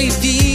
really deep.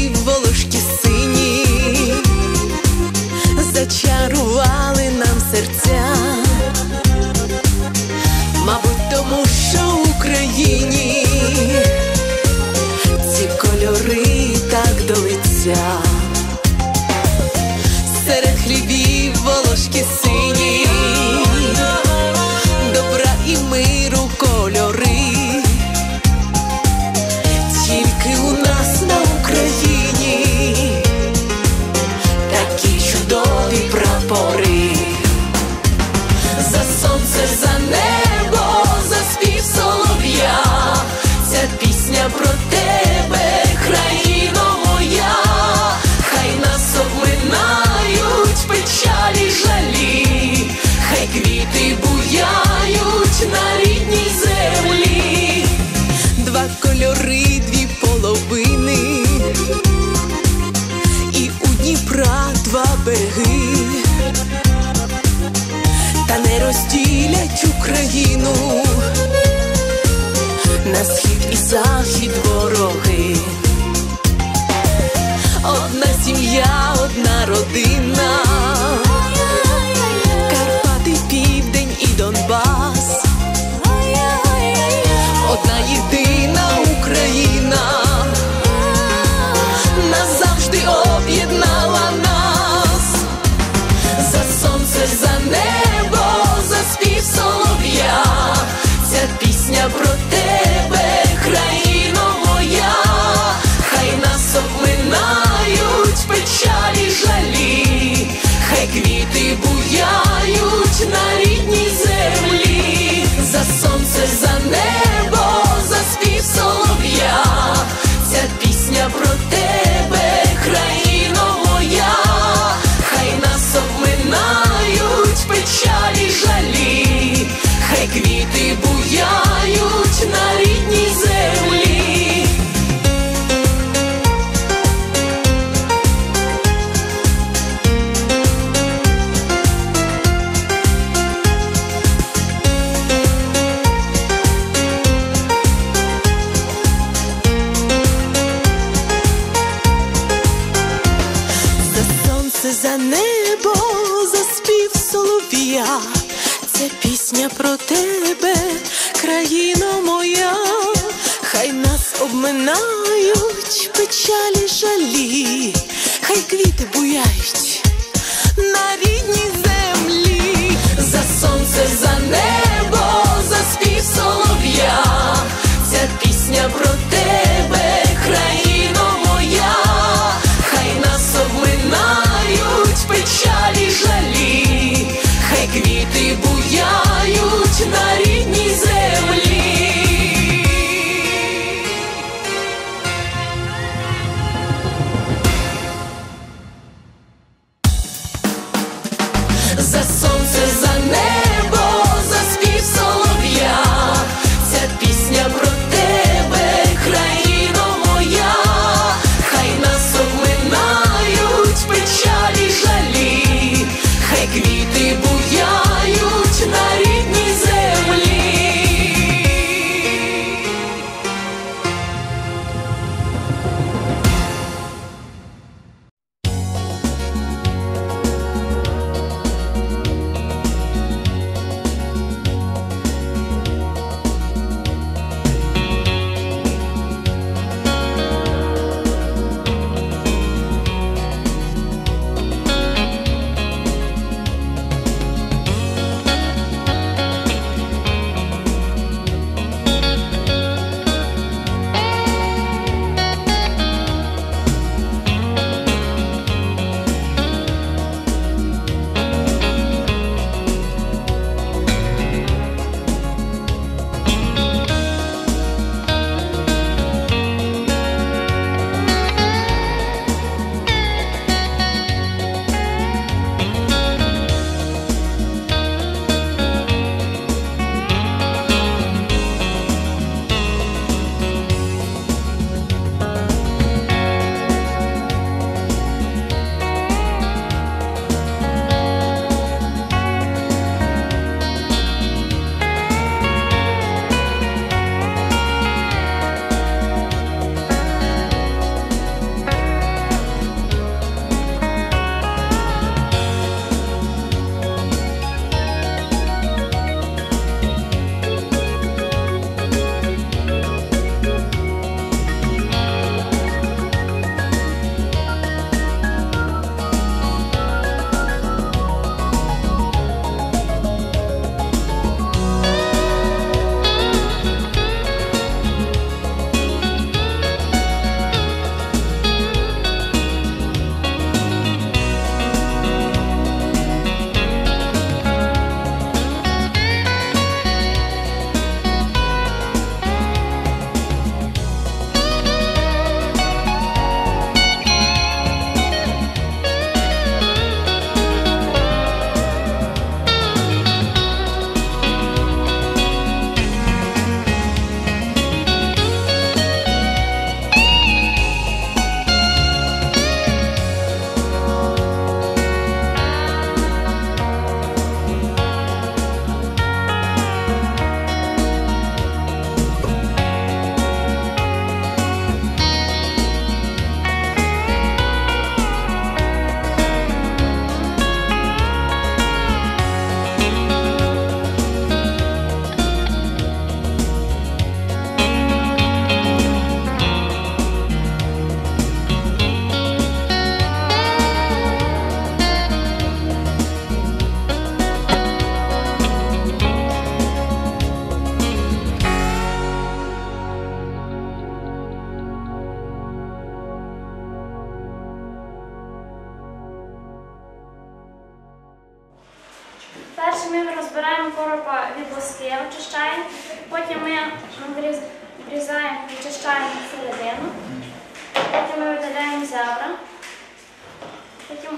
No.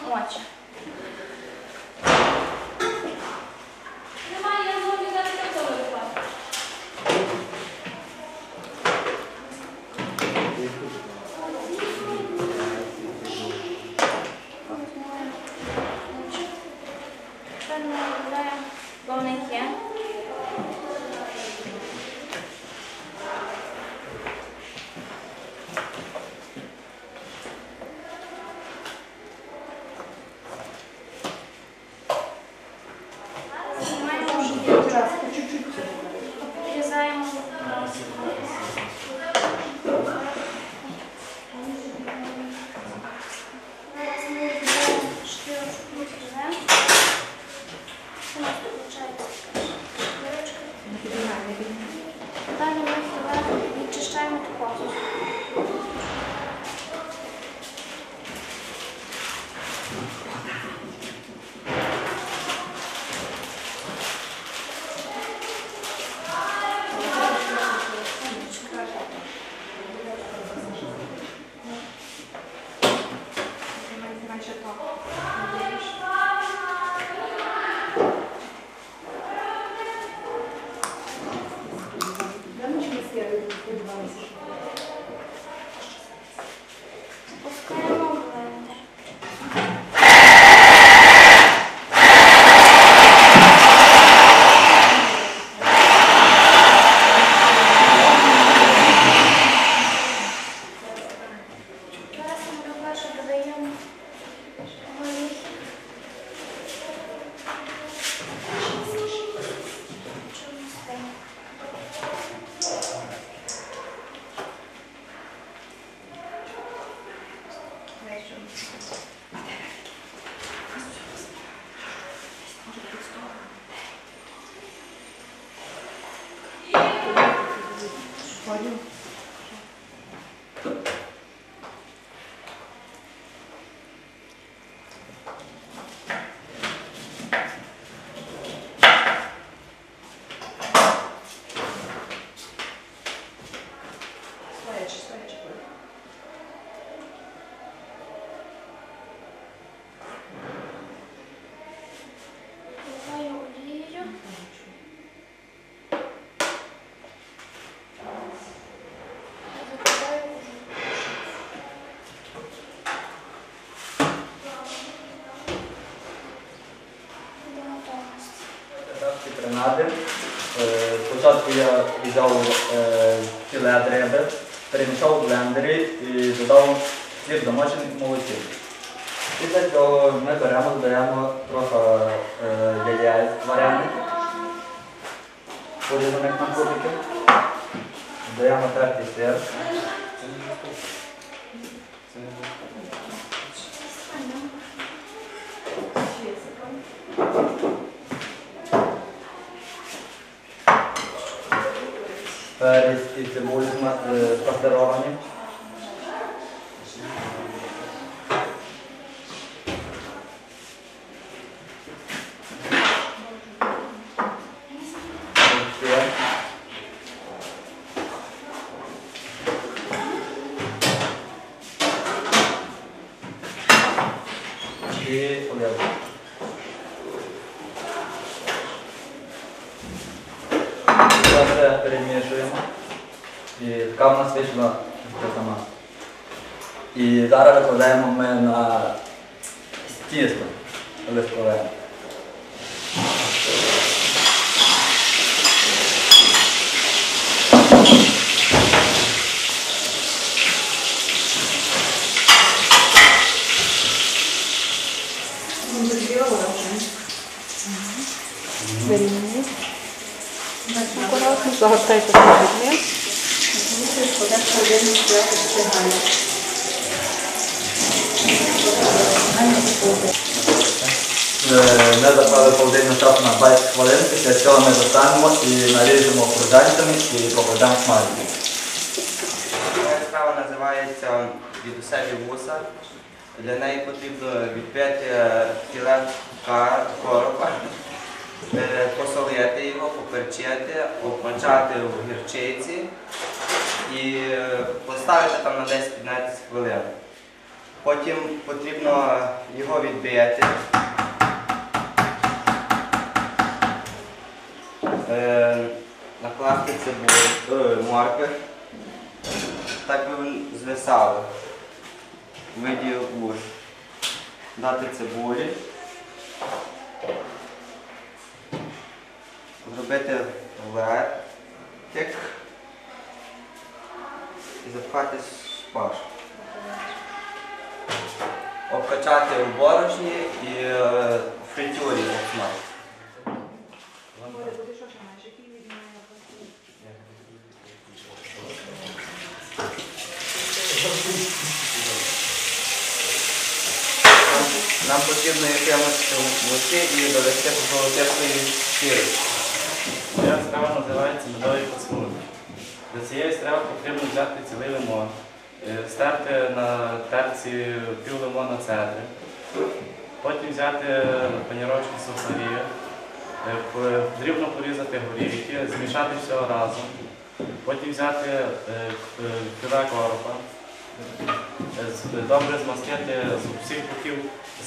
Потім Obrigada. принади. Е, Спочатку я взяв е, філе риби, перемішав в блендері і додав хліб замочений в молоці. Після цього ми беремо, додаємо трохи е, яєць варених, порізаних на кубики. Додаємо тертий сир. Is, is the mold master off on it? Це все перемішуємо. І така в нас вийшла сама. І зараз викладаємо ми на тісто листкове. Акуратно загортайте повідник. Е, Ми заправили повинну часу на 20 хвилин, після цього ми достанемо і наріжемо кружальцями і покладемо смажити. Моя справа називається «Дідусеві вуса. Для неї потрібно відбити філе ка- коропа, е, посолити його, поперчити, обмочати в гірчиці і е, поставити там на 10-15 хвилин. Потім потрібно його відбити. Е, накласти цибулю, е, моркви, так би звисало в виді гуш. Дати цибулі. Зробити летик і запхати шпаж. Обкачати у борошні і е, в фритюрі обсмажити. Нам потрібно якимось муки і довести до золотистої шкіри. Моя страва називається медовий поцілунок. До цієї страви потрібно взяти цілий лимон, е, стерти на терці пів лимона цедри, потім взяти паніровочні сухарі, е, дрібно порізати горіхи, змішати все разом, потім взяти е, к- е, коропа, е, добре змастити з усіх боків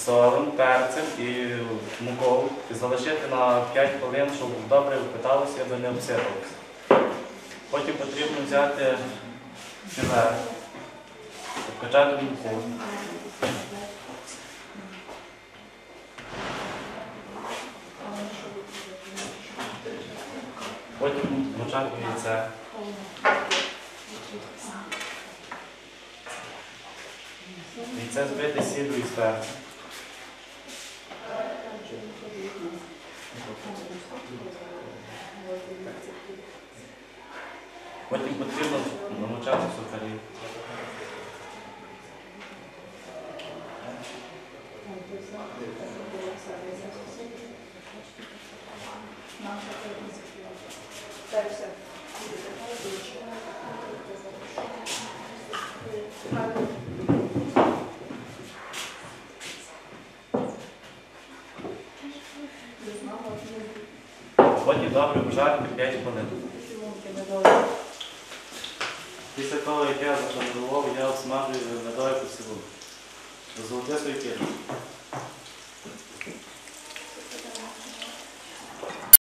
солом, перцем і мукою і залишити на 5 хвилин, щоб добре впиталося, аби не обсипалося. Потім потрібно взяти філе, обкачати муку. Потім мочати яйце. Яйце збити сіллю і перцем. Потім потрібно намочати сухарі. Потім добре вжарити 5 хвилин. Після того, як я зашарував, я обсмажую медовий посівок. Золотистою кіркою.